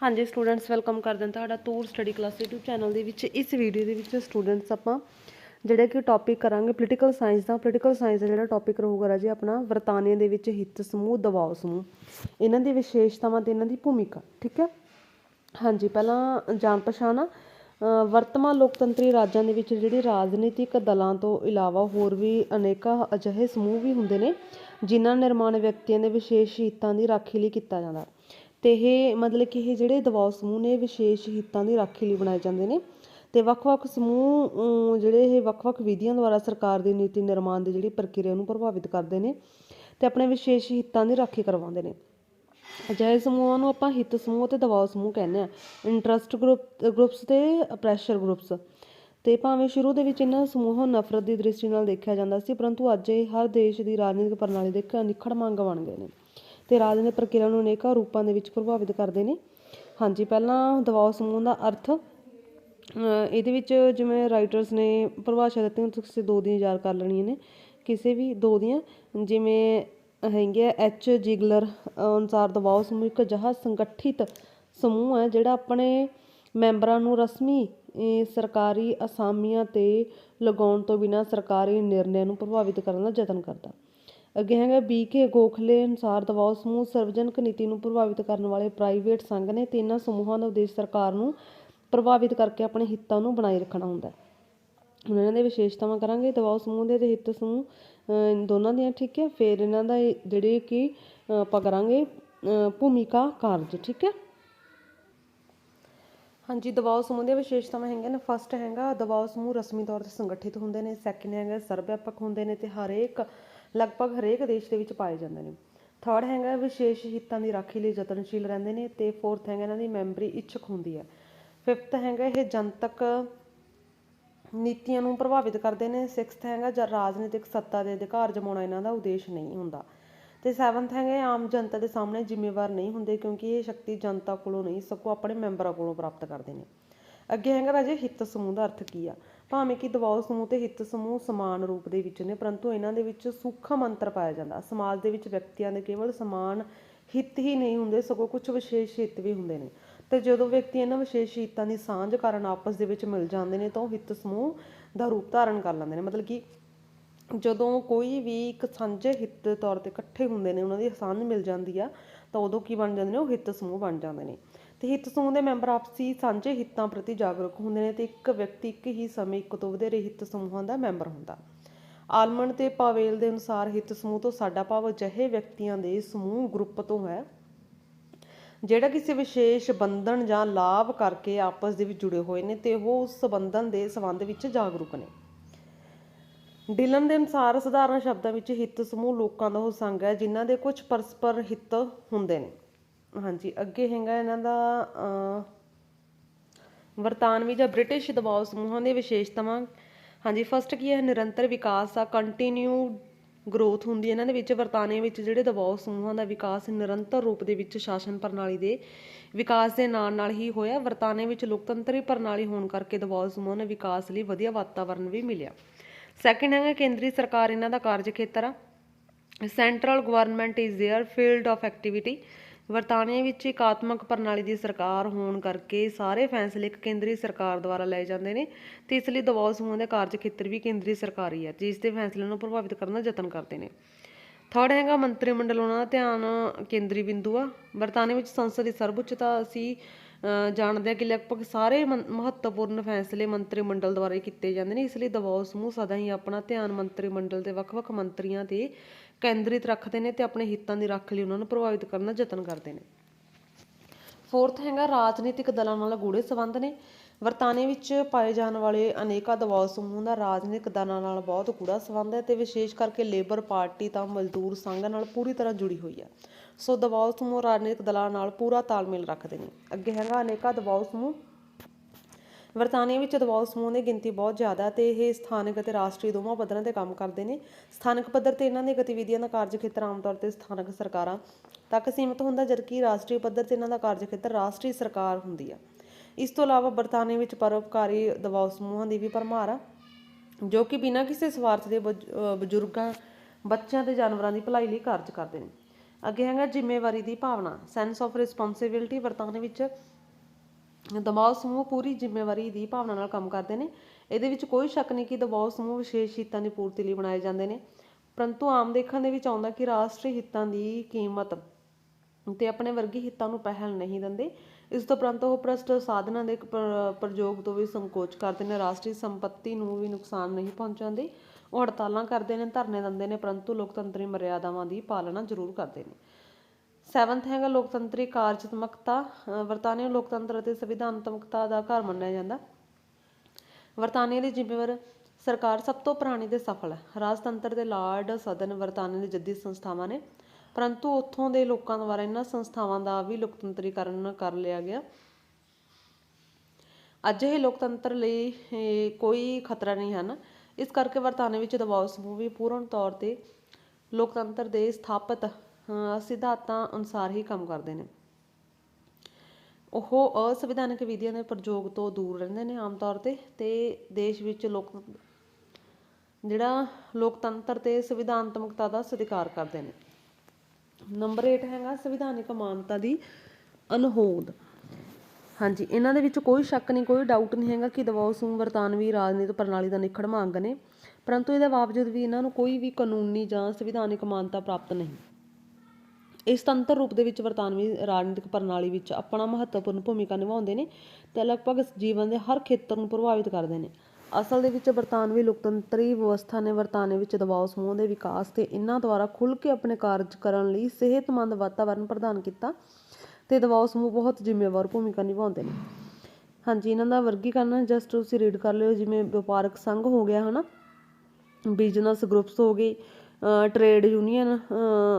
ਹਾਂਜੀ students welcome ਕਰਦੇ ਹਾਂ ਤੁਹਾਡਾ tour study class YouTube channel ਦੇ ਵਿੱਚ। ਇਸ ਵੀਡੀਓ ਦੇ ਵਿੱਚ ਸਟੂਡੈਂਟਸ ਆਪਾਂ ਜਿਹੜਾ ਕਿ ਟੌਪਿਕ ਕਰਾਂਗੇ ਪੋਲੀਟੀਕਲ ਸਾਇੰਸ ਦਾ। ਪੋਲੀਟੀਕਲ ਸਾਇੰਸ ਦਾ ਜਿਹੜਾ ਟੌਪਿਕ ਰਹੂਗਾ ਰਾਜੇ, ਆਪਣਾ ਵਰਤਾਨੀਆਂ ਦੇ ਵਿੱਚ ਹਿੱਤ ਸਮੂਹ, ਦਬਾਅ ਸਮੂਹ। ਇਹਨਾਂ ਦੀ ਵਿਸ਼ੇਸ਼ਤਾਵਾਂ ਤੇ ਇਹਨਾਂ ਦੀ ਭੂਮਿਕਾ, ਠੀਕ ਹੈ? ਹਾਂਜੀ, ਪਹਿਲਾਂ ਜਾਣ ਪਛਾਣ ਆ। ਵਰਤਮਾਨ ਲੋਕਤੰਤਰੀ ਰਾਜਾਂ ਦੇ ਵਿੱਚ ਜਿਹੜੀ ਰਾਜਨੀਤਿਕ ਦਲਾਂ ਤੋਂ ਇਲਾਵਾ ਹੋਰ ਵੀ ਅਨੇਕਾਂ ਅਜਿਹੇ ਸਮੂਹ ਵੀ ਹੁੰਦੇ ਨੇ, ਜਿਨ੍ਹਾਂ ਨਿਰਮਾਣ ਵਿਅਕਤੀਆਂ ਦੇ ਵਿਸ਼ੇਸ਼ ਹਿੱਤਾਂ ਦੀ ਰਾਖੀ ਲਈ ਕੀਤਾ ਜਾਂਦਾ। ਅਤੇ ਇਹ ਮਤਲਬ ਕਿ ਇਹ ਜਿਹੜੇ ਦਬਾਅ ਸਮੂਹ ਨੇ ਵਿਸ਼ੇਸ਼ ਹਿੱਤਾਂ ਦੀ ਰਾਖੀ ਲਈ ਬਣਾਏ ਜਾਂਦੇ ਨੇ ਅਤੇ ਵੱਖ-ਵੱਖ ਸਮੂਹ ਜਿਹੜੇ ਇਹ ਵੱਖ-ਵੱਖ ਵਿਧੀਆਂ ਦੁਆਰਾ ਸਰਕਾਰ ਦੀ ਨੀਤੀ ਨਿਰਮਾਣ ਦੀ ਜਿਹੜੀ ਪ੍ਰਕਿਰਿਆ ਨੂੰ ਪ੍ਰਭਾਵਿਤ ਕਰਦੇ ਨੇ ਅਤੇ ਆਪਣੇ ਵਿਸ਼ੇਸ਼ ਹਿੱਤਾਂ ਦੀ ਰਾਖੀ ਕਰਵਾਉਂਦੇ ਨੇ। ਅਜਿਹੇ ਸਮੂਹਾਂ ਨੂੰ ਆਪਾਂ ਹਿੱਤ ਸਮੂਹ ਅਤੇ ਦਬਾਅ ਸਮੂਹ ਕਹਿੰਦੇ ਆ ਇੰਟਰਸਟ ਗਰੁੱਪ ਗਰੁੱਪਸ ਤੇ ਪ੍ਰੈਸ਼ਰ ਗਰੁੱਪਸ ਤੇ ਭਾਵੇਂ ਸ਼ੁਰੂ ਦੇ ਵਿੱਚ ਇਹਨਾਂ ਸਮੂਹਾਂ ਨੂੰ ਨਫ਼ਰਤ ਦੀ ਦ੍ਰਿਸ਼ਟੀ ਨਾਲ ਦੇਖਿਆ ਜਾਂਦਾ ਸੀ, ਪਰੰਤੂ ਅੱਜ ਇਹ ਹਰ ਦੇਸ਼ ਦੀ ਰਾਜਨੀਤਿਕ ਪ੍ਰਣਾਲੀ ਦੇ ਇੱਕ ਅਨਿੱਖੜ ਮੰਗ ਬਣ ਗਏ ਨੇ। ਤੇ ਰਾਜਨੀਤਿਕ ਪ੍ਰਕਿਰਿਆ ਨੂੰ ਅਨੇਕਾਂ ਰੂਪਾਂ ਦੇ ਵਿੱਚ ਪ੍ਰਭਾਵਿਤ ਕਰਦੇ ਨੇ। ਹਾਂਜੀ, ਪਹਿਲਾਂ ਦਬਾਅ ਸਮੂਹ ਦਾ ਅਰਥ ਇਹਦੇ ਵਿੱਚ ਜਿਵੇਂ ਰਾਈਟਰਸ ਨੇ ਪਰਿਭਾਸ਼ਾ ਦਿੱਤੀਆਂ ਤੁਸੀਂ ਦੋ ਦੀਆਂ ਯਾਦ ਕਰ ਲੈਣੀਆਂ ਨੇ। ਕਿਸੇ ਵੀ ਦੋ ਦੀਆਂ, ਜਿਵੇਂ ਹੈਗੇ ਐਚ ਜਿਗਲਰ ਅਨੁਸਾਰ ਦਬਾਅ ਸਮੂਹ ਇੱਕ ਅਜਿਹਾ ਸੰਗਠਿਤ ਸਮੂਹ ਹੈ, ਜਿਹੜਾ ਆਪਣੇ ਮੈਂਬਰਾਂ ਨੂੰ ਰਸਮੀ ਸਰਕਾਰੀ ਅਸਾਮੀਆਂ ਤੇ ਲਗਾਉਣ ਤੋਂ ਬਿਨਾਂ ਸਰਕਾਰੀ ਨਿਰਣਿਆਂ ਨੂੰ ਪ੍ਰਭਾਵਿਤ ਕਰਨ ਦਾ ਯਤਨ ਕਰਦਾ। ਅੱਗੇ ਹੈਗਾ ਬੀ ਗੋਖਲੇ ਅਨੁਸਾਰ ਦਬਾਅ ਸਮੂਹ ਸਰਵਜਨਕ ਨੀਤੀ ਨੂੰ ਪ੍ਰਭਾਵਿਤ ਕਰਨ ਵਾਲੇ ਪ੍ਰਾਈਵੇਟ ਸੰਘ ਨੇ ਤੇ ਇਹਨਾਂ ਸਮੂਹਾਂ ਦਾ ਉਦੇਸ਼ ਸਰਕਾਰ ਨੂੰ ਪ੍ਰਭਾਵਿਤ ਕਰਕੇ ਆਪਣੇ ਹਿੱਤਾਂ ਨੂੰ ਬਣਾਈ ਰੱਖਣਾ ਹੁੰਦਾ ਹੈ। ਹੁਣ ਇਹਨਾਂ ਦੇ ਵਿਸ਼ੇਸ਼ਤਾਵਾਂ ਕਰਾਂਗੇ। ਦਬਾਅ ਸਮੂਹ ਦੇ ਤੇ ਹਿੱਤ ਸਮੂਹ ਦੋਨਾਂ ਦੀਆਂ, ਠੀਕ ਹੈ। ਫਿਰ ਇਹਨਾਂ ਦਾ ਜਿਹੜੇ ਕਿ ਆਪਾਂ ਕਰਾਂਗੇ ਭੂਮਿਕਾ ਕਾਰਜ, ਠੀਕ ਹੈ। ਹਾਂਜੀ, ਦਬਾਅ ਸਮੂਹ ਦੀਆਂ ਵਿਸ਼ੇਸ਼ਤਾਵਾਂ ਹੈਗੀਆਂ ਨੇ। ਫਸਟ ਹੈਗਾ ਦਬਾਅ ਸਮੂਹ ਰਸਮੀ ਤੌਰ ਤੇ ਸੰਗਠਿਤ ਹੁੰਦੇ ਨੇ। ਸੈਕਿੰਡ ਹੈਗਾ ਸਰਵਿਆਪਕ ਹੁੰਦੇ ਨੇ। ਤੇ ਹਰੇਕ ਲਗਭਗ ਹਰੇਕ ਦੇਸ਼ ਦੇ ਵਿੱਚ ਪਾਏ ਜਾਂਦੇ ਨੇ। ਥਰਡ ਹੈਗਾ ਵਿਸ਼ੇਸ਼ ਹਿੱਤਾਂ ਦੀ ਰਾਖੀ ਲਈ ਯਤਨਸ਼ੀਲ ਰਹਿੰਦੇ ਨੇ ਤੇ ਫੋਰਥ ਹੈਗਾ ਇਹਨਾਂ ਦੀ ਮੈਂਬਰੀ ਇੱਛਕ ਹੁੰਦੀ ਹੈ। ਫਿਫਥ ਹੈਗਾ ਇਹ ਜਨਤਕ ਨੀਤੀਆਂ ਨੂੰ ਪ੍ਰਭਾਵਿਤ ਕਰਦੇ ਨੇ। ਸਿਕਸਥ ਹੈਗਾ ਜਦ ਰਾਜਨੀਤਿਕ ਸੱਤਾ ਦੇ ਅਧਿਕਾਰ ਜਮਾਉਣਾ ਇਹਨਾਂ ਦਾ ਉਦੇਸ਼ ਨਹੀਂ ਹੁੰਦਾ। ਤੇ ਸੈਵਨਥ ਹੈਗਾ ਇਹ ਆਮ ਜਨਤਾ ਦੇ ਸਾਹਮਣੇ ਜ਼ਿੰਮੇਵਾਰ ਨਹੀਂ ਹੁੰਦੇ ਕਿਉਂਕਿ ਇਹ ਸ਼ਕਤੀ ਜਨਤਾ ਕੋਲੋਂ ਨਹੀਂ, ਸਗੋਂ ਆਪਣੇ ਮੈਂਬਰਾਂ ਕੋਲੋਂ ਪ੍ਰਾਪਤ ਕਰਦੇ ਨੇ। ਅੱਗੇ ਹੈਗਾ ਰਾਜੇ, ਹਿੱਤ ਸਮੂਹ ਦਾ ਅਰਥ ਕੀ ਆ? ਭਾਵੇਂ ਕਿ ਦਬਾਅ ਸਮੂਹ ਤੇ ਹਿੱਤ ਸਮੂਹ ਸਮਾਨ ਰੂਪ ਦੇ ਵਿੱਚ ਨੇ, ਪਰੰਤੂ ਇਹਨਾਂ ਦੇ ਵਿੱਚ ਸੂਖਮ ਅੰਤਰ ਪਾਇਆ ਜਾਂਦਾ। ਸਮਾਜ ਦੇ ਵਿੱਚ ਵਿਅਕਤੀਆਂ ਦੇ ਕੇਵਲ ਸਮਾਨ ਹਿੱਤ ਹੀ ਨਹੀਂ ਹੁੰਦੇ, ਸਗੋਂ ਕੁਝ ਵਿਸ਼ੇਸ਼ ਹਿੱਤ ਵੀ ਹੁੰਦੇ ਨੇ। ਤੇ ਜਦੋਂ ਵਿਅਕਤੀ ਇਹਨਾਂ ਵਿਸ਼ੇਸ਼ ਹਿੱਤਾਂ ਦੀ ਸਾਂਝ ਕਾਰਨ ਆਪਸ ਦੇ ਵਿੱਚ ਮਿਲ ਜਾਂਦੇ ਨੇ, ਤਾਂ ਉਹ ਹਿੱਤ ਸਮੂਹ ਦਾ ਰੂਪ ਧਾਰਨ ਕਰ ਲੈਂਦੇ ਨੇ। ਮਤਲਬ ਕਿ ਜਦੋਂ ਕੋਈ ਵੀ ਇੱਕ ਸਾਂਝੇ ਹਿੱਤ ਦੇ ਤੌਰ ਤੇ ਇਕੱਠੇ ਹੁੰਦੇ ਨੇ, ਉਹਨਾਂ ਦੀ ਸਾਂਝ ਮਿਲ ਜਾਂਦੀ ਆ, ਤਾਂ ਉਦੋਂ ਕੀ ਬਣ ਜਾਂਦੇ ਨੇ? ਉਹ ਹਿੱਤ ਸਮੂਹ ਬਣ ਜਾਂਦੇ ਨੇ। ਤੇ ਹਿੱਤ ਸਮੂਹ ਦੇ ਮੈਂਬਰ ਆਪਸੀ ਸਾਂਝੇ ਹਿੱਤਾਂ ਪ੍ਰਤੀ ਜਾਗਰੂਕ ਹੁੰਦੇ ਨੇ ਤੇ ਇੱਕ ਵਿਅਕਤੀ ਇੱਕ ਹੀ ਸਮੇਂ ਇੱਕ ਤੋਂ ਵਧੇਰੇ ਹਿੱਤ ਸਮੂਹਾਂ ਦਾ ਮੈਂਬਰ ਹੁੰਦਾ। ਆਲਮੰਡ ਤੇ ਪਾਵੇਲ ਦੇ ਅਨੁਸਾਰ ਹਿੱਤ ਸਮੂਹ ਤੋਂ ਸਾਡਾ ਭਾਵ ਅਜਿਹੇ ਵਿਅਕਤੀਆਂ ਦੇ ਸਮੂਹ ਗਰੁੱਪ ਤੋਂ ਹੈ, ਜਿਹੜਾ ਕਿਸੇ ਵਿਸ਼ੇਸ਼ ਬੰਧਨ ਜਾਂ ਲਾਭ ਕਰਕੇ ਆਪਸ ਦੇ ਵਿੱਚ ਜੁੜੇ ਹੋਏ ਨੇ ਤੇ ਉਹ ਉਸ ਬੰਧਨ ਦੇ ਸੰਬੰਧ ਵਿੱਚ ਜਾਗਰੂਕ ਨੇ। ਡਿਲਨ ਦੇ ਅਨੁਸਾਰ ਸਧਾਰਨ ਸ਼ਬਦਾਂ ਵਿੱਚ ਹਿੱਤ ਸਮੂਹ ਲੋਕਾਂ ਦਾ ਉਹ ਸੰਗ ਹੈ, ਜਿਨ੍ਹਾਂ ਦੇ ਕੁਝ ਪਰਸਪਰ ਹਿੱਤ ਹੁੰਦੇ ਨੇ। ਹਾਂਜੀ ਅੱਗੇ ਹੈਗਾ ਇਹਨਾਂ ਦਾ ਅਹ, ਵਰਤਾਨਵੀ ਜਾਂ ਬ੍ਰਿਟਿਸ਼ ਦਬਾਅ ਸਮੂਹਾਂ ਦੇ ਵਿਸ਼ੇਸ਼ਤਾਵਾਂ ਹਾਂਜੀ ਫਸਟ ਕੀ ਹੈ ਨਿਰੰਤਰ ਵਿਕਾਸ ਆ ਕੰਟੀਨਿਊ ਗਰੋਥ ਹੁੰਦੀ ਹੈ ਇਹਨਾਂ ਦੇ ਵਿੱਚ ਵਰਤਾਨੇ ਵਿੱਚ ਜਿਹੜੇ ਦਬਾਅ ਸਮੂਹਾਂ ਦਾ ਵਿਕਾਸ ਨਿਰੰਤਰ ਰੂਪ ਦੇ ਵਿੱਚ ਸ਼ਾਸਨ ਪ੍ਰਣਾਲੀ ਦੇ ਵਿਕਾਸ ਦੇ ਨਾਲ ਨਾਲ ਹੀ ਹੋਇਆ ਵਰਤਾਨੇ ਵਿੱਚ ਲੋਕਤੰਤਰੀ ਪ੍ਰਣਾਲੀ ਹੋਣ ਕਰਕੇ ਦਬਾਅ ਸਮੂਹਾਂ ਨੂੰ ਵਿਕਾਸ ਲਈ ਵਧੀਆ ਵਾਤਾਵਰਣ ਵੀ ਮਿਲਿਆ ਸੈਕਿੰਡ ਹੈਗਾ ਕੇਂਦਰੀ ਸਰਕਾਰ ਇਹਨਾਂ ਦਾ ਕਾਰਜ ਖੇਤਰ ਆ central government is there field of activity ਵਰਤਾਨੀਆ ਵਿੱਚ ਇਕਾਤਮਕ ਪ੍ਰਣਾਲੀ ਦੀ ਸਰਕਾਰ ਹੋਣ ਕਰਕੇ ਸਾਰੇ ਫੈਸਲੇ ਇੱਕ ਕੇਂਦਰੀ ਸਰਕਾਰ ਦੁਆਰਾ ਲਏ ਜਾਂਦੇ ਨੇ ਤੇ ਇਸ ਲਈ ਦਬਾਅ ਸਮੂਹਾਂ ਦੇ ਕਾਰਜ ਖੇਤਰ ਵੀ ਕੇਂਦਰੀ ਸਰਕਾਰੀ ਹੈ ਜਿਸ ਦੇ ਫੈਸਲਿਆਂ ਨੂੰ ਪ੍ਰਭਾਵਿਤ ਕਰਨ ਦਾ ਯਤਨ ਕਰਦੇ ਨੇ। ਥਰਡ ਹੈਗਾ ਮੰਤਰੀ ਮੰਡਲ ਉਹਨਾਂ ਦਾ ਧਿਆਨ ਕੇਂਦਰੀ ਬਿੰਦੂ ਆ। ਵਰਤਾਨੀਆ ਵਿੱਚ ਸੰਸਦ ਦੀ ਸਰਵਉੱਚਤਾ ਅਸੀਂ ਅਹ, ਜਾਣਦੇ ਹਾਂ ਕਿ ਲਗਭਗ ਸਾਰੇ ਮਹੱਤਵਪੂਰਨ ਫੈਸਲੇ ਮੰਤਰੀ ਮੰਡਲ ਦੁਆਰਾ ਕੀਤੇ ਜਾਂਦੇ ਨੇ। ਇਸ ਲਈ ਦਬਾਅ ਸਮੂਹ ਸਦਾ ਹੀ ਆਪਣਾ ਧਿਆਨ ਮੰਤਰੀ ਮੰਡਲ ਦੇ ਵੱਖ-ਵੱਖ ਮੰਤਰੀਆਂ ਤੇ ਕੇਂਦਰਿਤ ਰੱਖਦੇ ਨੇ ਤੇ ਆਪਣੇ ਹਿੱਤਾਂ ਦੀ ਰੱਖ ਲਈ ਉਹਨਾਂ ਨੂੰ ਪ੍ਰਭਾਵਿਤ ਕਰਨ ਦਾ ਯਤਨ ਕਰਦੇ ਨੇ। ਫੋਰਥ ਹੈਗਾ, ਰਾਜਨੀਤਿਕ ਦਲਾਂ ਨਾਲ ਗੂੜੇ ਸੰਬੰਧ ਨੇ। ਵਰਤਾਨੇ ਵਿੱਚ ਪਾਏ ਜਾਣ ਵਾਲੇ ਅਨੇਕਾਂ ਦਬਾਅ ਸਮੂਹ ਦਾ ਰਾਜਨੀਤਿਕ ਦਲਾਂ ਨਾਲ ਬਹੁਤ ਗੂੜਾ ਸੰਬੰਧ ਹੈ ਤੇ ਵਿਸ਼ੇਸ਼ ਕਰਕੇ ਲੇਬਰ ਪਾਰਟੀ ਤਾਂ ਮਜ਼ਦੂਰ ਸੰਘ ਨਾਲ ਪੂਰੀ ਤਰ੍ਹਾਂ ਜੁੜੀ ਹੋਈ ਹੈ। ਸੋ ਦਬਾਅ ਸਮੂਹ ਰਾਜਨੀਤਿਕ ਦਲਾਂ ਨਾਲ ਪੂਰਾ ਤਾਲਮੇਲ ਰੱਖਦੇ ਨੇ। ਅੱਗੇ ਹੈਗਾ, ਅਨੇਕਾਂ ਦਬਾਅ ਸਮੂਹ ਵਰਤਾਨੀਆ ਵਿੱਚ ਦਬਾਅ ਸਮੂਹ ਦੀ ਗਿਣਤੀ ਬਹੁਤ ਜ਼ਿਆਦਾ ਹੈ ਤੇ ਇਹ ਸਥਾਨਕ ਅਤੇ ਰਾਸ਼ਟਰੀ ਦੋਵਾਂ ਪੱਧਰਾਂ ਤੇ ਕੰਮ ਕਰਦੇ ਨੇ। ਸਥਾਨਕ ਪੱਧਰ ਤੇ ਇਹਨਾਂ ਦੀਆਂ ਗਤੀਵਿਧੀਆਂ ਦਾ ਕਾਰਜ ਖੇਤਰ ਆਮ ਤੌਰ ਤੇ ਸਥਾਨਕ ਸਰਕਾਰਾਂ ਤੱਕ ਸੀਮਿਤ ਹੁੰਦਾ, ਜਦਕਿ ਰਾਸ਼ਟਰੀ ਪੱਧਰ ਤੇ ਇਹਨਾਂ ਦਾ ਕਾਰਜ ਖੇਤਰ ਰਾਸ਼ਟਰੀ ਸਰਕਾਰ ਹੁੰਦੀ ਆ। ਇਸ ਤੋਂ ਇਲਾਵਾ ਬਰਤਾਨੀਆ ਵਿੱਚ ਪਰਉਪਕਾਰੀ ਦਬਾਅ ਸਮੂਹਾਂ ਦੀ ਵੀ ਭਰਮਾਰ ਆ, ਜੋ ਕਿ ਬਿਨਾਂ ਕਿਸੇ ਸਵਾਰਥ ਦੇ ਬਜ਼ੁਰਗਾਂ, ਬੱਚਿਆਂ ਤੇ ਜਾਨਵਰਾਂ ਦੀ ਭਲਾਈ ਲਈ ਕਾਰਜ ਕਰਦੇ ਨੇ। ਅੱਗੇ ਹੈਗਾ ਜ਼ਿੰਮੇਵਾਰੀ ਦੀ ਭਾਵਨਾ ਸੈਂਸ ਆਫ ਰਿਸਪੌਂਸਿਬਿਲਟੀ ਵਰਤਾਰੇ ਵਿੱਚ ਦਬਾਅ ਸਮੂਹ ਪੂਰੀ ਜ਼ਿੰਮੇਵਾਰੀ ਦੀ ਭਾਵਨਾ ਨਾਲ ਕੰਮ ਕਰਦੇ ਨੇ। ਇਹਦੇ ਵਿੱਚ ਕੋਈ ਸ਼ੱਕ ਨਹੀਂ ਕਿ ਦਬਾਅ ਸਮੂਹ ਵਿਸ਼ੇਸ਼ ਹਿੱਤਾਂ ਦੀ ਪੂਰਤੀ ਲਈ ਬਣਾਏ ਜਾਂਦੇ ਨੇ। ਪਰੰਤੂ ਆਮ ਦੇਖਣ ਦੇ ਵਿੱਚ ਆਉਂਦਾ ਕਿ ਰਾਸ਼ਟਰੀ ਹਿੱਤਾਂ ਦੀ ਕੀਮਤ ਤੇ ਆਪਣੇ ਵਰਗੀ ਹਿੱਤਾਂ ਨੂੰ ਪਹਿਲ ਨਹੀਂ ਦਿੰਦੇ। ਇਸ ਤੋਂ ਉਪਰੰਤ ਉਹ ਭ੍ਰਸ਼ਟ ਸਾਧਨਾਂ ਦੇ ਪ੍ਰਯੋਗ ਤੋਂ ਵੀ ਸੰਕੋਚ ਕਰਦੇ ਨੇ। ਰਾਸ਼ਟਰੀ ਸੰਪਤੀ ਨੂੰ ਵੀ ਨੁਕਸਾਨ ਨਹੀਂ ਪਹੁੰਚਾਉਂਦੇ। ਉਹ ਹੜਤਾਲਾਂ ਕਰਦੇ ਨੇ, ਧਰਨੇ ਦਿੰਦੇ ਨੇ, ਪਰੰਤੂ ਲੋਕਤੰਤਰੀ ਮਰਿਆਦਾਵਾਂ ਦੀ ਪਾਲਣਾ ਜ਼ਰੂਰ ਕਰਦੇ ਨੇ। ਸੈਵਨਥ ਹੈਗਾ ਲੋਕਤੰਤਰੀ ਕਾਰਜਤਮਕਤਾ, ਅਹ ਲੋਕਤੰਤਰ ਅਤੇ ਸੰਵਿਧਾਨਤਮਕਤਾ ਦਾ ਘਰ ਮੰਨਿਆ ਜਾਂਦਾ। ਵਰਤਾਨੇ ਲਈ ਜ਼ਿੰਮੇਵਾਰ ਸਰਕਾਰ ਸਭ ਤੋਂ ਪੁਰਾਣੀ ਤੇ ਸਫਲ ਹੈ। ਰਾਜਤੰਤਰ ਦੇ ਲਾਰਡ ਸਦਨ ਵਰਤਾਨੇ ਦੀ ਜੱਦੀ ਸੰਸਥਾਵਾਂ ਨੇ, ਪਰੰਤੂ ਉੱਥੋਂ ਦੇ ਲੋਕਾਂ ਦੁਆਰਾ ਇਹਨਾਂ ਸੰਸਥਾਵਾਂ ਦਾ ਵੀ ਲੋਕਤੰਤਰੀਕਰਨ ਕਰ ਲਿਆ ਗਿਆ। ਅੱਜ ਇਹ ਲੋਕਤੰਤਰ ਲਈ ਕੋਈ ਖਤਰਾ ਨਹੀਂ ਹਨ। ਇਸ ਕਰਕੇ ਵਰਤਾਨੇ ਵਿੱਚ ਦਬਾਅ ਸਮੂਹ ਵੀ ਪੂਰਨ ਤੌਰ ਤੇ ਲੋਕਤੰਤਰ ਦੇ ਸਥਾਪਿਤ ਸਿਧਾਂਤਾਂ ਅਨੁਸਾਰ ਹੀ ਕੰਮ ਕਰਦੇ ਨੇ। ਉਹ ਅਸੰਵਿਧਾਨਕ ਵਿਧੀਆਂ ਦੇ ਪ੍ਰਯੋਗ ਤੋਂ ਦੂਰ ਰਹਿੰਦੇ ਨੇ ਆਮ ਤੌਰ ਤੇ ਤੇ ਦੇਸ਼ ਵਿੱਚ ਲੋਕ, ਜਿਹੜਾ ਲੋਕਤੰਤਰ ਤੇ ਸੰਵਿਧਾਨਤਮਕਤਾ ਦਾ ਸਤਿਕਾਰ ਕਰਦੇ ਨੇ। ਨੰਬਰ 8 ਹੈਗਾ ਸੰਵਿਧਾਨਿਕ ਮਾਨਤਾ ਦੀ ਅਨਹੋਦ ਹਾਂਜੀ, ਇਹਨਾਂ ਦੇ ਵਿੱਚ ਕੋਈ ਸ਼ੱਕ ਨਹੀਂ, ਕੋਈ ਡਾਊਟ ਨਹੀਂ ਹੈਗਾ ਕਿ ਦਬਾਅ ਸਮੂਹ ਵਰਤਾਨਵੀ ਰਾਜਨੀਤਿਕ ਪ੍ਰਣਾਲੀ ਦਾ ਨਿਖੜਵਾਂ ਅੰਗ ਨੇ, ਪਰੰਤੂ ਇਹਦੇ ਬਾਵਜੂਦ ਵੀ ਇਹਨਾਂ ਨੂੰ ਕੋਈ ਵੀ ਕਾਨੂੰਨੀ ਜਾਂ ਸੰਵਿਧਾਨਿਕ ਮਾਨਤਾ ਪ੍ਰਾਪਤ ਨਹੀਂ। ਇਸ ਤੰਤਰ ਰੂਪ ਦੇ ਵਿੱਚ ਵਰਤਾਨਵੀ ਰਾਜਨੀਤਿਕ ਪ੍ਰਣਾਲੀ ਵਿੱਚ ਆਪਣਾ ਮਹੱਤਵਪੂਰਨ ਭੂਮਿਕਾ ਨਿਭਾਉਂਦੇ ਨੇ ਤੇ ਲਗਭਗ ਜੀਵਨ ਦੇ ਹਰ ਖੇਤਰ ਨੂੰ ਪ੍ਰਭਾਵਿਤ ਕਰਦੇ ਨੇ। ਅਸਲ ਦੇ ਵਿੱਚ ਬਰਤਾਨਵੀ ਲੋਕਤੰਤਰੀ ਵਿਵਸਥਾ ਨੇ ਵਰਤਾਨੇ ਵਿੱਚ ਦਬਾਅ, ਸਮੂਹ ਦੇ ਵਿਕਾਸ ਤੇ ਇਹਨਾਂ ਦੁਆਰਾ ਖੁੱਲ੍ਹ ਕੇ ਆਪਣੇ ਕਾਰਜ ਕਰਨ ਲਈ ਸਿਹਤਮੰਦ ਵਾਤਾਵਰਣ ਪ੍ਰਦਾਨ ਕੀਤਾ ਤੇ ਦਬਾਅ, ਸਮੂਹ ਬਹੁਤ ਜ਼ਿੰਮੇਵਾਰ ਭੂਮਿਕਾ ਨਿਭਾਉਂਦੇ ਨੇ। ਹਾਂਜੀ, ਇਹਨਾਂ ਦਾ ਵਰਗੀਕਰਨ ਜਸਟ ਤੁਸੀਂ ਰੀਡ ਕਰ ਲਿਓ, ਜਿਵੇਂ ਵਪਾਰਕ ਸੰਘ ਹੋ ਗਿਆ, ਹਨਾ? ਬਿਜ਼ਨਸ ਗਰੁੱਪਸ ਹੋ ਗਏ ਟਰੇਡ ਯੂਨੀਅਨ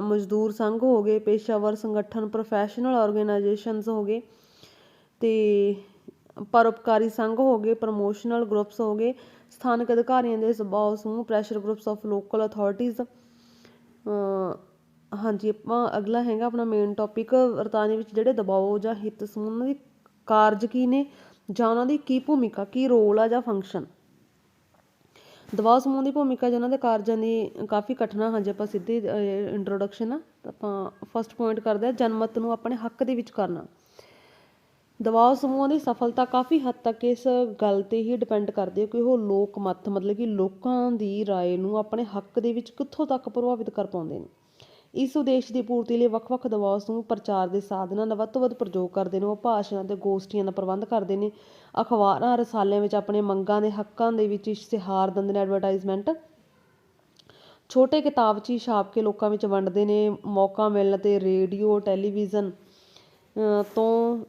ਮਜ਼ਦੂਰ ਸੰਘ ਹੋ ਗਏ, ਪੇਸ਼ਾਵਰ ਸੰਗਠਨ ਪ੍ਰੋਫੈਸ਼ਨਲ ਆਰਗੇਨਾਈਜੇਸ਼ਨਸ ਹੋ ਗਏ ਅਤੇ ਪਰਉਪਕਾਰੀ ਸੰਘ ਹੋ ਗਏ ਪ੍ਰਮੋਸ਼ਨਲ ਗਰੁੱਪਸ ਹੋ ਗਏ, ਸਥਾਨਕ ਅਧਿਕਾਰੀਆਂ ਦੇ ਸੁਭਾਅ, ਸਮੂਹ pressure groups of local authorities ਹਾਂਜੀ, ਆਪਾਂ ਅਗਲਾ ਹੈਗਾ ਆਪਣਾ ਮੇਨ ਟੌਪਿਕ ਵਰਤਾਨੇ ਵਿੱਚ ਜਿਹੜੇ ਦਬਾਅ ਜਾਂ ਹਿੱਤ, ਸਮੂਹ ਉਹਨਾਂ ਦੀ ਕਾਰਜ ਕੀ ਨੇ ਜਾਂ ਉਹਨਾਂ ਦੀ ਕੀ ਭੂਮਿਕਾ, ਕੀ ਰੋਲ ਆ ਜਾਂ ਫੰਕਸ਼ਨ ਦਬਾਅ ਸਮੂਹ ਦੀ ਭੂਮਿਕਾ ਜਾਂ ਉਹਨਾਂ ਦੇ ਕਾਰਜਾਂ ਦੀ ਕਾਫੀ ਕਠਿਨ ਆ ਹਾਂਜੀ ਆਪਾਂ ਸਿੱਧੀ ਇੰਟਰੋਡਕਸ਼ਨ ਆ ਤਾਂ ਆਪਾਂ ਫਸਟ ਪੁਆਇੰਟ ਕਰਦੇ ਆ ਜਨਮਤ ਨੂੰ ਆਪਣੇ ਹੱਕ ਦੇ ਵਿੱਚ ਕਰਨਾ ਦਬਾਅ ਸਮੂਹਾਂ ਦੀ ਸਫਲਤਾ ਕਾਫੀ ਹੱਦ ਤੱਕ ਇਸ ਗੱਲ ਤੇ ਹੀ ਡਿਪੈਂਡ ਕਰਦੀ ਹੈ ਕਿ ਉਹ ਲੋਕ ਮਤ ਮਤਲਬ ਕਿ ਲੋਕਾਂ ਦੀ رائے ਨੂੰ ਆਪਣੇ ਹੱਕ ਦੇ ਵਿੱਚ ਕਿੱਥੋਂ ਤੱਕ ਪ੍ਰਭਾਵਿਤ ਕਰ ਪਾਉਂਦੇ ਨੇ ਇਸ ਉਦੇਸ਼ ਦੀ ਪੂਰਤੀ ਲਈ ਵੱਖ-ਵੱਖ ਦਬਾਅ ਸਮੂਹ ਪ੍ਰਚਾਰ ਦੇ ਸਾਧਨਾਂ ਦਾ ਵੱਧ ਤੋਂ ਵੱਧ ਪ੍ਰਯੋਗ ਕਰਦੇ ਨੇ। ਉਹ ਭਾਸ਼ਣਾਂ ਤੇ ਗੋਸ਼ਟੀਆਂ ਦਾ ਪ੍ਰਬੰਧ ਕਰਦੇ ਨੇ। ਅਖਬਾਰਾਂ, ਰਸਾਲਿਆਂ ਵਿੱਚ ਆਪਣੇ ਮੰਗਾਂ ਦੇ ਹੱਕਾਂ ਦੇ ਵਿੱਚ ਇਸ਼ਤਿਹਾਰ ਦਿੰਦੇ ਨੇ ਐਡਵਰਟਾਈਜ਼ਮੈਂਟ ਛੋਟੇ ਕਿਤਾਬ 'ਚ ਹੀ ਛਾਪ ਕੇ ਲੋਕਾਂ ਵਿੱਚ ਵੰਡਦੇ ਨੇ। ਮੌਕਾ ਮਿਲਣ ਤੇ ਰੇਡੀਓ, ਟੈਲੀਵਿਜ਼ਨ ਤੋਂ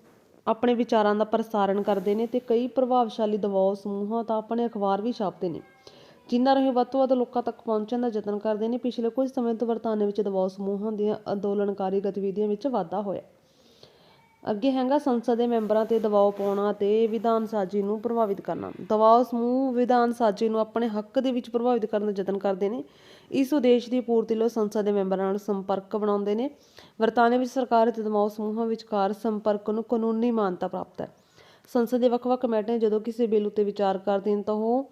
ਆਪਣੇ ਵਿਚਾਰਾਂ ਦਾ ਪ੍ਰਸਾਰਣ ਕਰਦੇ ਨੇ ਤੇ ਕਈ ਪ੍ਰਭਾਵਸ਼ਾਲੀ ਦਬਾਅ ਸਮੂਹਾਂ ਤਾਂ ਆਪਣੇ ਅਖਬਾਰ ਵੀ ਛਾਪਦੇ ਨੇ। ਜਿਨ੍ਹਾਂ ਰਾਹੀਂ ਵੱਧ ਤੋਂ ਵੱਧ ਲੋਕਾਂ ਤੱਕ ਪਹੁੰਚਣ ਦਾ ਯਤਨ ਕਰਦੇ ਨੇ। ਪਿਛਲੇ ਕੁਝ ਸਮੇਂ ਤੋਂ ਵਰਤਾਨੇ ਵਿੱਚ ਦਬਾਅ ਸਮੂਹਾਂ ਦੀਆਂ ਅੰਦੋਲਨਕਾਰੀ ਗਤੀਵਿਧੀਆਂ ਵਿੱਚ ਵਾਧਾ ਹੋਇਆ। ਅੱਗੇ ਹੈਗਾ ਸੰਸਦ ਦੇ ਮੈਂਬਰਾਂ ਤੇ ਦਬਾਅ ਪਾਉਣਾ ਤੇ ਵਿਧਾਨ ਸਾਜੀ ਨੂੰ ਪ੍ਰਭਾਵਿਤ ਕਰਨਾ। ਦਬਾਅ ਸਮੂਹ ਵਿਧਾਨ ਸਾਜੀ ਨੂੰ ਆਪਣੇ ਹੱਕ ਦੇ ਵਿੱਚ ਪ੍ਰਭਾਵਿਤ ਕਰਨ ਦਾ ਯਤਨ ਕਰਦੇ ਨੇ। ਇਸ ਉਦੇਸ਼ ਦੀ ਪੂਰਤੀ ਲਈ ਸੰਸਦ ਦੇ ਮੈਂਬਰਾਂ ਨਾਲ ਸੰਪਰਕ ਬਣਾਉਂਦੇ ਨੇ। ਵਰਤਾਨੇ ਵਿੱਚ ਸਰਕਾਰ ਅਤੇ ਦਬਾਅ ਸਮੂਹਾਂ ਵਿਚਕਾਰ ਸੰਪਰਕ ਨੂੰ ਕਾਨੂੰਨੀ ਮਾਨਤਾ ਪ੍ਰਾਪਤ ਹੈ। ਸੰਸਦ ਦੇ ਵੱਖ-ਵੱਖ ਕਮੇਟੀਆਂ ਜਦੋਂ ਕਿਸੇ ਬਿੱਲ ਉੱਤੇ ਵਿਚਾਰ ਕਰਦੀਆਂ ਹਨ ਤਾਂ ਉਹ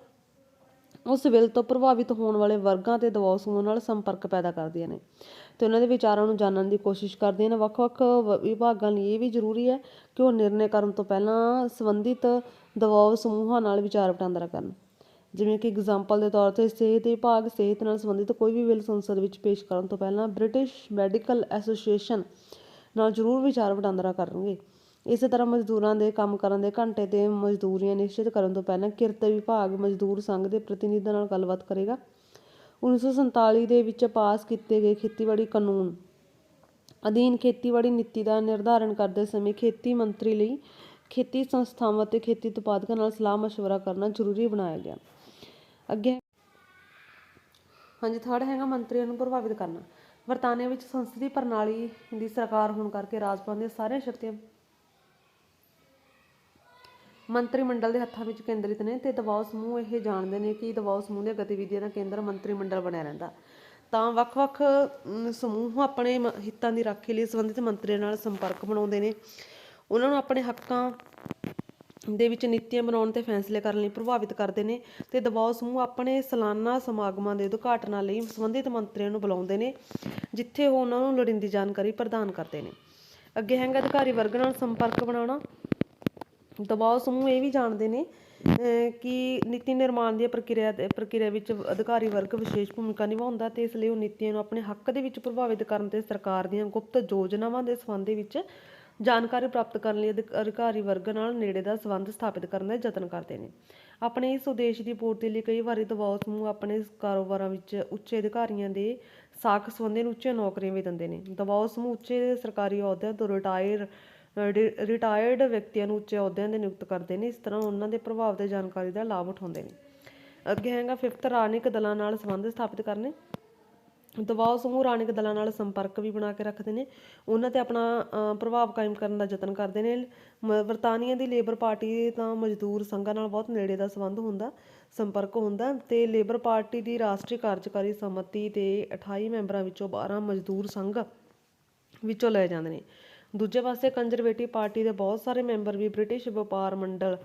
ਉਸ ਬਿੱਲ ਤੋਂ ਪ੍ਰਭਾਵਿਤ ਹੋਣ ਵਾਲੇ ਵਰਗਾਂ ਤੇ ਦਬਾਅ ਸਮੂਹ ਨਾਲ ਸੰਪਰਕ ਪੈਦਾ ਕਰਦੀਆਂ ਨੇ। ਤੇ ਉਹਨਾਂ ਦੇ ਵਿਚਾਰਾਂ ਨੂੰ ਜਾਣਨ ਦੀ ਕੋਸ਼ਿਸ਼ ਕਰਦੀਆਂ ਨੇ। ਵੱਖ-ਵੱਖ ਵ- ਵਿਭਾਗਾਂ ਲਈ ਇਹ ਵੀ ਜ਼ਰੂਰੀ ਹੈ ਕਿ ਉਹ ਨਿਰਣੇ ਕਰਨ ਤੋਂ ਪਹਿਲਾਂ ਸੰਬੰਧਿਤ ਦਬਾਅ ਸਮੂਹਾਂ ਨਾਲ ਵਿਚਾਰ ਵਟਾਂਦਰਾ ਕਰਨ। ਜਿਵੇਂ ਕਿ ਐਗਜ਼ਾਮਪਲ ਦੇ ਤੌਰ ਤੇ ਸਿਹਤ ਵਿਭਾਗ, ਸਿਹਤ ਨਾਲ ਸੰਬੰਧਿਤ ਕੋਈ ਵੀ ਬਿੱਲ ਸੰਸਦ ਵਿੱਚ ਪੇਸ਼ ਕਰਨ ਤੋਂ ਪਹਿਲਾਂ ਬ੍ਰਿਟਿਸ਼ ਮੈਡੀਕਲ ਐਸੋਸੀਏਸ਼ਨ ਨਾਲ ਜ਼ਰੂਰ ਵਿਚਾਰ ਵਟਾਂਦਰਾ ਕਰਨਗੇ। ਇਸੇ ਤਰ੍ਹਾਂ ਮਜ਼ਦੂਰਾਂ ਦੇ ਕੰਮ ਕਰਨ ਦੇ ਘੰਟੇ ਤੇ ਮਜ਼ਦੂਰੀਆਂ ਨਿਸ਼ਚਿਤ ਕਰਨ ਤੋਂ ਪਹਿਲਾਂ ਕਿਰਤ ਵਿਭਾਗ ਮਜ਼ਦੂਰ ਸੰਘ ਦੇ ਪ੍ਰਤੀਨਿਧਾਂ ਨਾਲ ਗੱਲਬਾਤ ਕਰੇਗਾ। 1947 ਦੇ ਵਿੱਚ ਪਾਸ ਕੀਤੇ ਗਏ ਖੇਤੀਬਾੜੀ ਕਾਨੂੰਨ ਅਧੀਨ ਖੇਤੀਬਾੜੀ ਨੀਤੀ ਦਾ ਨਿਰਧਾਰਨ ਕਰਦੇ ਸਮੇਂ ਖੇਤੀ ਮੰਤਰੀ ਲਈ ਖੇਤੀ ਸੰਸਥਾਵਾਂ ਅਤੇ ਖੇਤੀ ਉਤਪਾਦਕਾਂ ਨਾਲ ਸਲਾਹ مشਵਰਾ ਕਰਨਾ ਜ਼ਰੂਰੀ ਬਣਾਇਆ ਗਿਆ। ਅੱਗੇ ਹਾਂਜੀ, ਥਰਡ ਹੈਗਾ ਮੰਤਰੀਆਂ ਨੂੰ ਪ੍ਰਭਾਵਿਤ ਕਰਨਾ। ਵਰਤਾਨੇ ਵਿੱਚ ਸੰਸਦੀ ਪ੍ਰਣਾਲੀ ਦੀ ਸਰਕਾਰ ਹੋਣ ਕਰਕੇ ਰਾਜਪਾਲ ਦੀਆਂ ਸਾਰੀਆਂ ਸ਼ਕਤੀਆਂ ਮੰਤਰੀ ਮੰਡਲ ਦੇ ਹੱਥਾਂ ਵਿੱਚ ਕੇਂਦਰਿਤ ਨੇ ਤੇ ਦਬਾਅ ਸਮੂਹ ਇਹ ਜਾਣਦੇ ਨੇ ਕਿ ਦਬਾਅ ਸਮੂਹ ਦੀਆਂ ਗਤੀਵਿਧੀਆਂ ਦਾ ਕੇਂਦਰ ਮੰਤਰੀ ਮੰਡਲ ਬਣਿਆ ਰਹਿੰਦਾ। ਤਾਂ ਵੱਖ-ਵੱਖ ਸਮੂਹ ਆਪਣੇ ਹਿੱਤਾਂ ਦੀ ਰਾਖੀ ਲਈ ਸੰਬੰਧਿਤ ਮੰਤਰੀਆਂ ਨਾਲ ਸੰਪਰਕ ਬਣਾਉਂਦੇ ਨੇ। ਉਹਨਾਂ ਨੂੰ ਆਪਣੇ ਹੱਕਾਂ ਦੇ ਵਿੱਚ ਨੀਤੀਆਂ ਬਣਾਉਣ ਤੇ ਫੈਸਲੇ ਕਰਨ ਲਈ ਪ੍ਰਭਾਵਿਤ ਕਰਦੇ ਨੇ ਤੇ ਦਬਾਅ ਸਮੂਹ ਆਪਣੇ ਸਾਲਾਨਾ ਸਮਾਗਮਾਂ ਦੇ ਉਦਘਾਟਨਾਂ ਲਈ ਸੰਬੰਧਿਤ ਮੰਤਰੀਆਂ ਨੂੰ ਬੁਲਾਉਂਦੇ ਨੇ, ਜਿੱਥੇ ਉਹ ਉਹਨਾਂ ਨੂੰ ਲੋੜੀਂਦੀ ਜਾਣਕਾਰੀ ਪ੍ਰਦਾਨ ਕਰਦੇ ਨੇ। ਅੱਗੇ ਹੈਂਗ ਅਧਿਕਾਰੀ ਵਰਗ ਨਾਲ ਸੰਪਰਕ ਬਣਾਉਣਾ। ਦਬਾਅ ਸਮੂਹ ਇਹ ਵੀ ਜਾਣਦੇ ਨੇ ਕਿ ਨੀਤੀ ਨਿਰਮਾਣ ਦੀ ਪ੍ਰਕਿਰਿਆ ਪ੍ਰਕਿਰਿਆ ਵਿੱਚ ਅਧਿਕਾਰੀ ਵਰਗ ਵਿਸ਼ੇਸ਼ ਭੂਮਿਕਾ ਨਿਭਾਉਂਦਾ ਤੇ ਇਸ ਲਈ ਉਹ ਨੀਤੀਆਂ ਨੂੰ ਆਪਣੇ ਹੱਕ ਦੇ ਵਿੱਚ ਪ੍ਰਭਾਵਿਤ ਕਰਨ ਤੇ ਸਰਕਾਰ ਦੀਆਂ ਗੁਪਤ ਯੋਜਨਾਵਾਂ ਦੇ ਸੰਬੰਧ ਵਿੱਚ ਜਾਣਕਾਰੀ ਪ੍ਰਾਪਤ ਕਰਨ ਲਈ ਅਧਿਕ- ਅਧਿਕਾਰੀ ਵਰਗ ਨਾਲ ਨੇੜੇ ਦਾ ਸੰਬੰਧ ਸਥਾਪਿਤ ਕਰਨ ਦਾ ਯਤਨ ਕਰਦੇ ਨੇ। ਆਪਣੇ ਇਸ ਉਦੇਸ਼ ਦੀ ਪੂਰਤੀ ਲਈ ਕਈ ਵਾਰੀ ਦਬਾਅ ਸਮੂਹ ਆਪਣੇ ਕਾਰੋਬਾਰਾਂ ਵਿੱਚ ਉੱਚੇ ਅਧਿਕਾਰੀਆਂ ਦੇ ਸਾਖ ਸੰਬੰਧੀ ਨੂੰ ਉੱਚੀਆਂ ਨੌਕਰੀਆਂ ਵੀ ਦਿੰਦੇ ਨੇ। ਦਬਾਅ ਸਮੂਹ ਉੱਚੇ ਸਰਕਾਰੀ ਅਹੁਦਿਆਂ ਤੋਂ ਰਿਟਾਇਰ ਰਿਟਾਇਰਡ ਵਿਅਕਤੀਆਂ ਨੂੰ ਉੱਚੇ ਅਹੁਦਿਆਂ ਦੇ ਨਿਯੁਕਤ ਕਰਦੇ ਨੇ, ਇਸ ਤਰ੍ਹਾਂ ਉਹਨਾਂ ਦੇ ਪ੍ਰਭਾਵ ਤੇ ਜਾਣਕਾਰੀ ਦਾ ਲਾਭ ਉਠਾਉਂਦੇ ਨੇ। ਅੱਗੇ ਹੈਗਾ ਫਿਫਥ ਰਾਜਨੀਤਿਕ ਦਲਾਂ ਨਾਲ ਸੰਬੰਧ ਸਥਾਪਿਤ ਕਰਨੇ। ਦਬਾਅ ਸਮੂਹ ਰਾਜਨੀਤਿਕ ਦਲਾਂ ਨਾਲ ਸੰਪਰਕ ਵੀ ਬਣਾ ਕੇ ਰੱਖਦੇ ਨੇ। ਉਹਨਾਂ ਤੇ ਆਪਣਾ ਪ੍ਰਭਾਵ ਕਾਇਮ ਕਰਨ ਦਾ ਯਤਨ ਕਰਦੇ ਨੇ। ਮ- ਬਰਤਾਨੀਆ ਦੀ ਲੇਬਰ ਪਾਰਟੀ ਤਾਂ ਮਜ਼ਦੂਰ ਸੰਘਾਂ ਨਾਲ ਬਹੁਤ ਨੇੜੇ ਦਾ ਸੰਬੰਧ ਹੁੰਦਾ, ਸੰਪਰਕ ਹੁੰਦਾ ਤੇ ਲੇਬਰ ਪਾਰਟੀ ਦੀ ਰਾਸ਼ਟਰੀ ਕਾਰਜਕਾਰੀ ਸਮਿਤੀ ਦੇ 28 ਮੈਂਬਰਾਂ ਵਿੱਚੋਂ 12 ਮਜ਼ਦੂਰ ਸੰਘ ਵਿੱਚੋਂ ਲਏ ਜਾਂਦੇ ਨੇ। ਦੂਜੇ ਪਾਸੇ ਕੰਜ਼ਰਵੇਟਿਵ ਪਾਰਟੀ ਦੇ ਬਹੁਤ ਸਾਰੇ ਮੈਂਬਰ ਵੀ ਬ੍ਰਿਟਿਸ਼ ਵਪਾਰ ਮੰਡਲ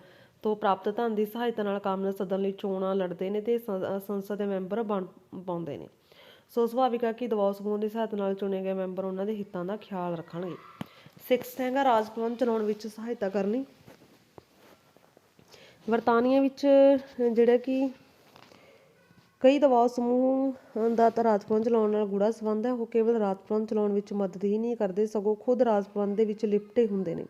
ਤੋਂ ਪ੍ਰਾਪਤ ਧਨ ਦੀ ਸਹਾਇਤਾ ਨਾਲ ਕਾਮਨ ਸਦਨ ਲਈ ਚੋਣਾਂ ਲੜਦੇ ਨੇ ਤੇ ਸੰਸਦ ਦੇ ਮੈਂਬਰ ਬਣ, ਪਾਉਂਦੇ ਨੇ। ਸੋ ਸੁਭਾਵਿਕ ਹੈ ਕਿ ਦਬਾਅ ਸਮੂਹ ਦੀ ਸਹਾਇਤਾ ਨਾਲ ਚੁਣੇ ਗਏ ਮੈਂਬਰ ਉਹਨਾਂ ਦੇ ਹਿੱਤਾਂ ਦਾ ਖਿਆਲ ਰੱਖਣਗੇ। ਸਿਕਸਥ ਹੈਗਾ ਰਾਜ ਭਵਨ ਚਲਾਉਣ ਵਿੱਚ ਸਹਾਇਤਾ ਕਰਨੀ। ਵਰਤਾਨੀਆ ਵਿੱਚ ਜਿਹੜਾ ਕਿ ਕਈ ਦਬਾਅ ਸਮੂਹ ਦਾ ਤਾਂ ਰਾਜ ਚਲਾਉਣ ਨਾਲ ਗੂੜਾ ਸੰਬੰਧ ਹੈ। ਉਹ ਕੇਵਲ ਰਾਜ ਚਲਾਉਣ ਵਿੱਚ ਮਦਦ ਹੀ ਨਹੀਂ ਕਰਦੇ, ਸਗੋਂ ਖੁਦ ਰਾਜ ਭਵਨ ਦੇ ਵਿੱਚ ਲਿਪਟੇ ਹੁੰਦੇ ਨੇ।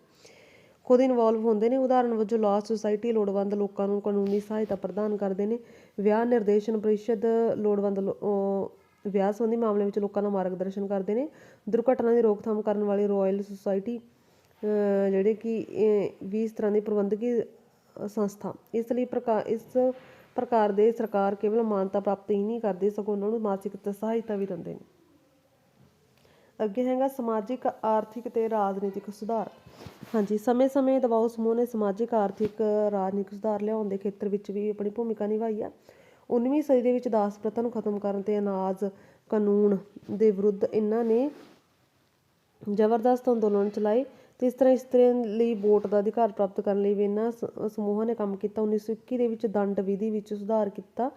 ਖੁਦ ਇਨਵੋਲਵ ਹੁੰਦੇ ਨੇ। ਉਦਾਹਰਣ ਵਜੋਂ ਲਾਅ ਸੁਸਾਇਟੀ ਲੋੜਵੰਦ ਲੋਕਾਂ ਨੂੰ ਕਾਨੂੰਨੀ ਸਹਾਇਤਾ ਪ੍ਰਦਾਨ ਕਰਦੇ ਨੇ। ਵਿਆਹ ਨਿਰਦੇਸ਼ਨ ਪ੍ਰੀਸ਼ਦ ਲੋੜਵੰਦ ਵਿਆਹ ਸੰਬੰਧੀ ਮਾਮਲੇ ਵਿੱਚ ਲੋਕਾਂ ਦਾ ਮਾਰਗਦਰਸ਼ਨ ਕਰਦੇ ਨੇ। ਦੁਰਘਟਨਾ ਦੀ ਰੋਕਥਾਮ ਕਰਨ ਵਾਲੀ ਰਾਇਲ ਸੁਸਾਇਟੀ ਅਹ ਜਿਹੜੇ ਕਿ ਇਹ ਵੀ ਇਸ ਤਰ੍ਹਾਂ ਦੀ ਪ੍ਰਬੰਧਕੀ ਸੰਸਥਾ। ਇਸ ਲਈ ਪ੍ਰਕਾਰ ਇਸ ਪ੍ਰਕਾਰ ਦੇ ਸਰਕਾਰ ਕੇਵਲ ਮਾਨਤਾ ਪ੍ਰਾਪਤ ਹੀ ਨਹੀਂ ਕਰਦੀ, ਸਗੋਂ ਉਹਨਾਂ ਨੂੰ ਮਾਸਿਕ ਸਹਾਇਤਾ ਵੀ ਦਿੰਦੇ ਨੇ। ਅੱਗੇ ਹੈਗਾ ਸਮਾਜਿਕ, ਆਰਥਿਕ ਤੇ ਰਾਜਨੀਤਿਕ ਸੁਧਾਰ। ਹਾਂਜੀ, ਸਮੇਂ-ਸਮੇਂ ਦਬਾਅ ਸਮੂਹ ਨੇ ਸਮਾਜਿਕ, ਆਰਥਿਕ, ਰਾਜਨੀਤਿਕ ਸੁਧਾਰ ਲਿਆਉਣ ਦੇ ਖੇਤਰ ਵਿੱਚ ਵੀ ਆਪਣੀ ਭੂਮਿਕਾ ਨਿਭਾਈ ਆ। 19ਵੀਂ ਸਦੀ ਦੇ ਵਿੱਚ ਦਾਸ ਪ੍ਰਥਾ ਨੂੰ ਖਤਮ ਕਰਨ ਤੇ ਅਨਾਜ, ਕਾਨੂੰਨ ਦੇ ਵਿਰੁੱਧ ਇਹਨਾਂ ਨੇ ਜ਼ਬਰਦਸਤ ਅੰਦੋਲਨ ਚਲਾਏ। ਤੇ ਇਸ ਤਰ੍ਹਾਂ ਇਸਤਰੀਆਂ ਲਈ ਵੋਟ ਦਾ ਅਧਿਕਾਰ ਪ੍ਰਾਪਤ ਕਰਨ ਲਈ ਵੀ ਇਹਨਾਂ ਸਮੂਹਾਂ ਨੇ ਕੰਮ ਕੀਤਾ 1921 ਦੇ ਵਿੱਚ ਦੰਡ ਵਿਧੀ ਵਿੱਚ ਸੁਧਾਰ ਕੀਤਾ,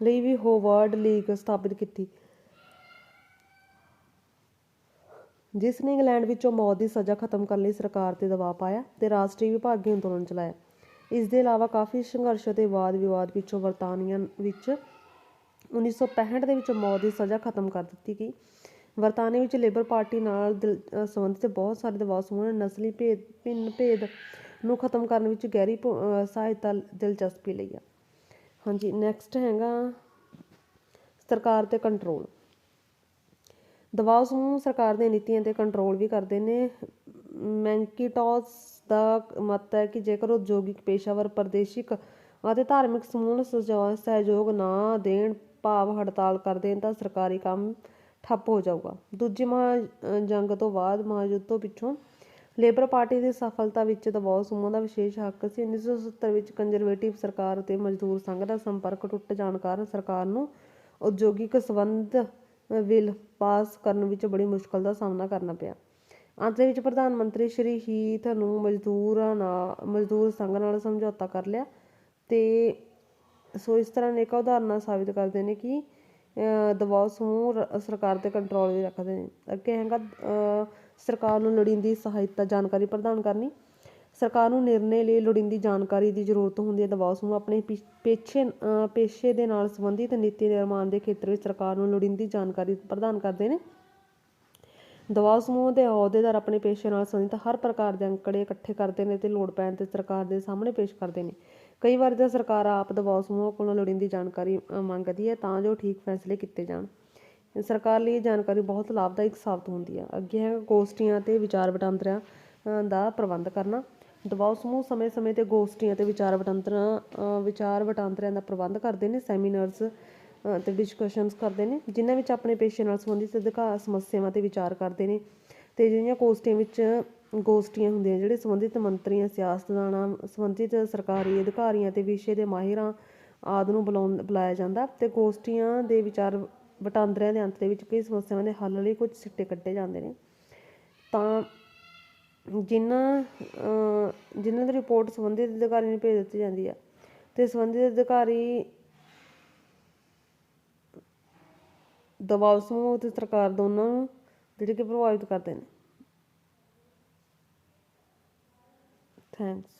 ਲਈ ਵੀ ਹੋਵਰਡ ਲੀਗ ਸਥਾਪਿਤ ਕੀਤੀ। ਜਿਸ ਨੇ ਇੰਗਲੈਂਡ ਵਿੱਚੋਂ ਮੌਤ ਦੀ ਸਜ਼ਾ ਖਤਮ ਕਰਨ ਲਈ ਸਰਕਾਰ ਤੇ ਦਬਾਅ ਪਾਇਆ ਤੇ ਰਾਸ਼ਟਰੀ ਵਿਭਾਗੀ ਅੰਦੋਲਨ ਚਲਾਇਆ। ਇਸ ਦੇ ਇਲਾਵਾ ਕਾਫੀ ਸੰਘਰਸ਼ ਅਤੇ ਵਾਦ ਵਿਵਾਦ ਵਿੱਚੋਂ ਬਰਤਾਨੀਆ ਵਿੱਚ 1965 ਦੇ ਵਿੱਚ ਮੌਤ ਦੀ ਸਜ਼ਾ ਖਤਮ ਕਰ ਦਿੱਤੀ ਗਈ। ਬਰਤਾਨੀਆ ਵਿੱਚ ਲੇਬਰ ਪਾਰਟੀ ਨਾਲ ਸੰਬੰਧਿਤ ਬਹੁਤ ਸਾਰੇ ਦਬਾਅ ਸਮੂਹਾਂ ਨੇ ਨਸਲੀ ਭੇਦ, ਭਿੰਨ ਭੇਦ ਨੂੰ ਖਤਮ ਕਰਨ ਵਿੱਚ ਗਹਿਰੀ ਸਹਾਇਤਾ, ਦਿਲਚਸਪੀ ਲਈ ਆ। ਹਾਂਜੀ ਨੈਕਸਟ ਹੈਗਾ ਸਰਕਾਰ ਤੇ ਕੰਟਰੋਲ ਦਬਾਅ ਸਮੂਹ ਸਰਕਾਰ ਦੀਆਂ ਨੀਤੀਆਂ ਤੇ ਕੰਟਰੋਲ ਵੀ ਕਰਦੇ ਨੇ। ਮੈਂਕੀਟੌਸ ਦਾ ਮਤ ਹੈ ਕਿ ਜੇਕਰ ਉਦਯੋਗਿਕ ਪੇਸ਼ਾਵਰ ਪ੍ਰਦੇਸ਼ਿਕ ਅਤੇ ਧਾਰਮਿਕ ਸਮੂਹ ਨੂੰ ਸਹਿਯੋਗ ਨਾ ਦੇਣ, ਭਾਵ ਹੜਤਾਲ ਕਰਦੇ ਤਾਂ ਸਰਕਾਰੀ ਕੰਮ ਠੱਪ ਹੋ ਜਾਊਗਾ। ਦੂਜੀ ਮਹਾ ਜੰਗ ਤੋਂ ਬਾਅਦ ਮਹਾਯੁੱਧ ਤੋਂ ਪਿੱਛੋਂ ਲੇਬਰ ਪਾਰਟੀ ਦੀ ਸਫਲਤਾ ਵਿੱਚ ਦਬਾਅ ਸਮੂਹਾਂ ਦਾ ਵਿਸ਼ੇਸ਼ ਹੱਕ ਸੀ। 1970 ਵਿੱਚ ਕੰਜ਼ਰਵੇਟਿਵ ਸਰਕਾਰ ਅਤੇ ਮਜ਼ਦੂਰ ਸੰਘ ਦਾ ਸੰਪਰਕ ਟੁੱਟ ਜਾਣ ਕਾਰਨ ਸਰਕਾਰ ਨੂੰ ਉਦਯੋਗਿਕ ਸੰਬੰਧ ਬਿੱਲ ਪਾਸ ਕਰਨ ਵਿੱਚ ਬੜੀ ਮੁਸ਼ਕਲ ਦਾ ਸਾਹਮਣਾ ਕਰਨਾ ਪਿਆ। ਅੰਤ ਦੇ ਵਿੱਚ ਪ੍ਰਧਾਨ ਮੰਤਰੀ ਸ਼੍ਰੀ ਹੀਥ ਨੂੰ ਮਜ਼ਦੂਰਾਂ ਨਾਲ, ਮਜ਼ਦੂਰ ਸੰਘ ਨਾਲ ਸਮਝੌਤਾ ਕਰ ਲਿਆ ਤੇ ਸੋ ਇਸ ਤਰ੍ਹਾਂ ਅਨੇਕਾਂ ਉਦਾਹਰਨਾਂ ਸਾਬਿਤ ਕਰਦੇ ਨੇ ਕਿ ਦਬਾਅ ਸਮੂਹ ਸਰਕਾਰ ਤੇ ਕੰਟਰੋਲ ਵੀ ਰੱਖਦੇ ਨੇ। ਅੱਗੇ ਹੈਗਾ ਸਰਕਾਰ ਨੂੰ ਲੋੜੀਂਦੀ ਸਹਾਇਤਾ ਜਾਣਕਾਰੀ ਪ੍ਰਦਾਨ ਕਰਨੀ। ਸਰਕਾਰ ਨੂੰ ਨਿਰਣੇ ਲਈ ਲੋੜੀਂਦੀ ਜਾਣਕਾਰੀ ਦੀ ਜ਼ਰੂਰਤ ਹੁੰਦੀ ਹੈ। ਦਬਾਅ ਸਮੂਹ ਆਪਣੇ ਪਿ- ਪੇਸ਼ੇ ਅਹ, ਪੇਸ਼ੇ ਦੇ ਨਾਲ ਸੰਬੰਧਿਤ ਨੀਤੀ ਨਿਰਮਾਣ ਦੇ ਖੇਤਰ ਵਿੱਚ ਸਰਕਾਰ ਨੂੰ ਲੋੜੀਂਦੀ ਜਾਣਕਾਰੀ ਪ੍ਰਦਾਨ ਕਰਦੇ ਨੇ। ਦਬਾਅ ਸਮੂਹ ਦੇ ਅਹੁਦੇਦਾਰ ਆਪਣੇ ਪੇਸ਼ੇ ਨਾਲ ਸੰਬੰਧਿਤ ਹਰ ਪ੍ਰਕਾਰ ਦੇ ਅੰਕੜੇ ਇਕੱਠੇ ਕਰਦੇ ਨੇ ਤੇ ਲੋੜ ਪੈਣ ਤੇ ਸਰਕਾਰ ਦੇ ਸਾਹਮਣੇ ਪੇਸ਼ ਕਰਦੇ ਨੇ। ਕਈ ਵਾਰ ਤਾਂ ਸਰਕਾਰ ਆਪ ਦਬਾਅ ਸਮੂਹ ਕੋਲੋਂ ਲੋੜੀਂਦੀ ਜਾਣਕਾਰੀ ਮੰਗਦੀ ਹੈ ਤਾਂ ਜੋ ਠੀਕ ਫੈਸਲੇ ਕੀਤੇ ਜਾਣ। ਸਰਕਾਰ ਲਈ ਇਹ ਜਾਣਕਾਰੀ ਬਹੁਤ ਲਾਭਦਾਇਕ ਸਾਬਤ ਹੁੰਦੀ ਹੈ ਅੱਗੇ ਹੈ ਗੋਸ਼ਟੀਆਂ ਤੇ ਵਿਚਾਰ ਵਟਾਂਦਰਿਆਂ ਦਾ ਪ੍ਰਬੰਧ ਕਰਨਾ। ਦਬਾਅ ਸਮੂਹ ਸਮੇਂ-ਸਮੇਂ ਤੇ ਗੋਸ਼ਟੀਆਂ ਤੇ ਵਿਚਾਰ ਵਟਾਂਦਰਾਂ ਵਿਚਾਰ ਵਟਾਂਦਰਿਆਂ ਦਾ ਪ੍ਰਬੰਧ ਕਰਦੇ ਨੇ ਸੈਮੀਨਾਰਸ ਅ, ਤੇ ਡਿਸਕਸ਼ਨਸ ਕਰਦੇ ਨੇ ਜਿਨ੍ਹਾਂ ਵਿੱਚ ਆਪਣੇ ਪੇਸ਼ੇ ਨਾਲ ਸੰਬੰਧਿਤ ਅਧਿਕਾਰ ਸਮੱਸਿਆਵਾਂ ਤੇ ਵਿਚਾਰ ਕਰਦੇ ਨੇ। ਤੇ ਜਿਹੜੀਆਂ ਗੋਸ਼ਟੀਆਂ ਵਿੱਚ ਗੋਸ਼ਟੀਆਂ ਹੁੰਦੀਆਂ, ਜਿਹੜੇ ਸੰਬੰਧਿਤ ਮੰਤਰੀਆਂ, ਸਿਆਸਤਦਾਨਾਂ, ਸੰਬੰਧਿਤ ਸਰਕਾਰੀ ਅਧਿਕਾਰੀਆਂ ਤੇ ਵਿਸ਼ੇ ਦੇ ਮਾਹਿਰਾਂ ਆਦਿ ਨੂੰ ਬੁਲਾਉਣ, ਬੁਲਾਇਆ ਜਾਂਦਾ। ਤੇ ਗੋਸ਼ਟੀਆਂ ਦੇ ਵਿਚਾਰ ਵਟਾਂਦਰਿਆਂ ਦੇ ਅੰਤ ਦੇ ਵਿੱਚ ਕਈ ਸਮੱਸਿਆਵਾਂ ਦੇ ਹੱਲ ਲਈ ਕੁਝ ਸਿੱਟੇ ਕੱਢੇ ਜਾਂਦੇ ਨੇ। ਤਾਂ ਜਿਨ੍ਹਾਂ ਜਿਨ੍ਹਾਂ ਦੀ ਰਿਪੋਰਟ ਸੰਬੰਧਿਤ ਅਧਿਕਾਰੀ ਨੂੰ ਭੇਜ ਦਿੱਤੀ ਜਾਂਦੀ ਆ, ਤੇ ਸੰਬੰਧਿਤ ਅਧਿਕਾਰੀ ਦਬਾਅ ਸਮੂਹ ਤੇ ਸਰਕਾਰ ਦੋਨਾਂ ਨੂੰ ਜਿਹੜੇ ਕਿ ਪ੍ਰਭਾਵਿਤ ਕਰਦੇ ਨੇ। Coons